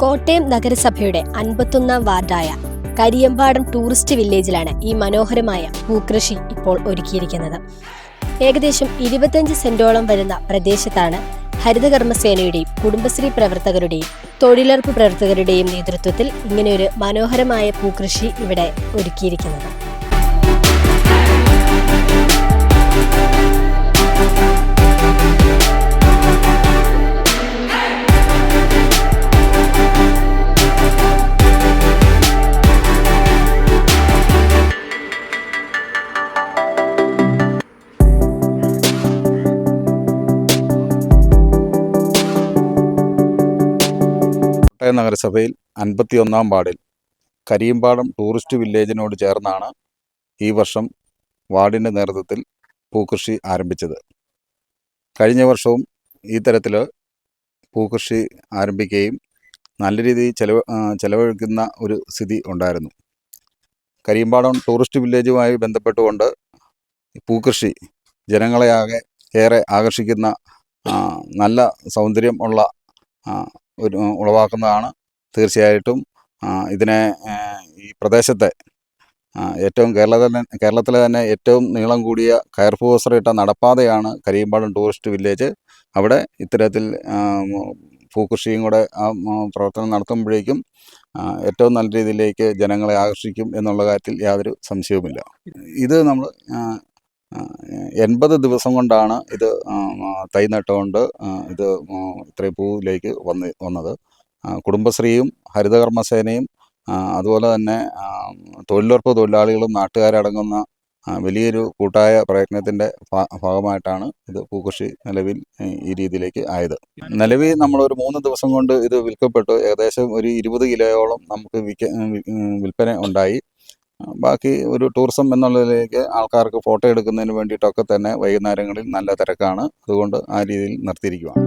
കോട്ടയം നഗരസഭയുടെ അൻപത്തൊന്നാം വാർഡായ കരിയമ്പാടം ടൂറിസ്റ്റ് വില്ലേജിലാണ് ഈ മനോഹരമായ പൂക്കൃഷി ഇപ്പോൾ ഒരുക്കിയിരിക്കുന്നത്. ഏകദേശം ഇരുപത്തഞ്ച് സെന്റോളം വരുന്ന പ്രദേശത്താണ് ഹരിതകർമ്മസേനയുടെയും കുടുംബശ്രീ പ്രവർത്തകരുടെയും തൊഴിലുറപ്പ് പ്രവർത്തകരുടെയും നേതൃത്വത്തിൽ ഇങ്ങനെയൊരു മനോഹരമായ പൂക്കൃഷി ഇവിടെ ഒരുക്കിയിരിക്കുന്നത്. കോട്ടയം നഗരസഭയിൽ അൻപത്തിയൊന്നാം വാർഡിൽ കരിയമ്പാടം ടൂറിസ്റ്റ് വില്ലേജിനോട് ചേർന്നാണ് ഈ വർഷം വാർഡിന്റെ നേതൃത്വത്തിൽ പൂക്കൃഷി ആരംഭിച്ചത്. കഴിഞ്ഞ വർഷവും ഈ തരത്തിൽ പൂക്കൃഷി ആരംഭിക്കുകയും നല്ല രീതിയിൽ ചെലവ് ചെലവഴിക്കുന്ന ഒരു സ്ഥിതി ഉണ്ടായിരുന്നു. കരിയമ്പാടം ടൂറിസ്റ്റ് വില്ലേജുമായി ബന്ധപ്പെട്ടുകൊണ്ട് പൂക്കൃഷി ജനങ്ങളെ ആകെ ഏറെ ആകർഷിക്കുന്ന നല്ല സൗന്ദര്യം ഉള്ള ഉളവാക്കുന്നതാണ് തീർച്ചയായിട്ടും ഇതിനെ ഈ പ്രദേശത്തെ ഏറ്റവും കേരളത്തിലെ കേരളത്തിലെ തന്നെ ഏറ്റവും നീളം കൂടിയ കയർപൂസറിട്ട നടപ്പാതയാണ് കരിയമ്പാടം ടൂറിസ്റ്റ് വില്ലേജ്. അവിടെ ഇത്തരത്തിൽ പൂക്കൃഷിയും കൂടെ പ്രവർത്തനം നടത്തുമ്പോഴേക്കും ഏറ്റവും നല്ല രീതിയിലേക്ക് ജനങ്ങളെ ആകർഷിക്കും എന്നുള്ള കാര്യത്തിൽ യാതൊരു സംശയവുമില്ല. ഇത് നമ്മൾ എൺപത് ദിവസം കൊണ്ടാണ് ഇത് തൈ നട്ടുകൊണ്ട് ഇത് ഇത്രയും പൂവിലേക്ക് വന്ന് വന്നത്. കുടുംബശ്രീയും ഹരിതകർമ്മസേനയും അതുപോലെ തന്നെ തൊഴിലുറപ്പ് തൊഴിലാളികളും നാട്ടുകാരടങ്ങുന്ന വലിയൊരു കൂട്ടായ പ്രയത്നത്തിന്റെ ഭാഗമായിട്ടാണ് ഇത് പൂക്കൃഷി നിലവിൽ ഈ രീതിയിലേക്ക് ആയത്. നിലവിൽ നമ്മളൊരു മൂന്ന് ദിവസം കൊണ്ട് ഇത് വിൽക്കപ്പെട്ടു. ഏകദേശം ഒരു ഇരുപത് കിലോയോളം നമുക്ക് വിൽക്ക വിൽപ്പന ഉണ്ടായി. ബാക്കി ഒരു ടൂറിസം എന്നുള്ളതിലേക്ക് ആൾക്കാർക്ക് ഫോട്ടോ എടുക്കുന്നതിന് വേണ്ടിയിട്ടൊക്കെ തന്നെ വൈകുന്നേരങ്ങളിൽ നല്ല തിരക്കാണ്. അതുകൊണ്ട് ആ രീതിയിൽ നിർത്തിയിരിക്കുകയാണ്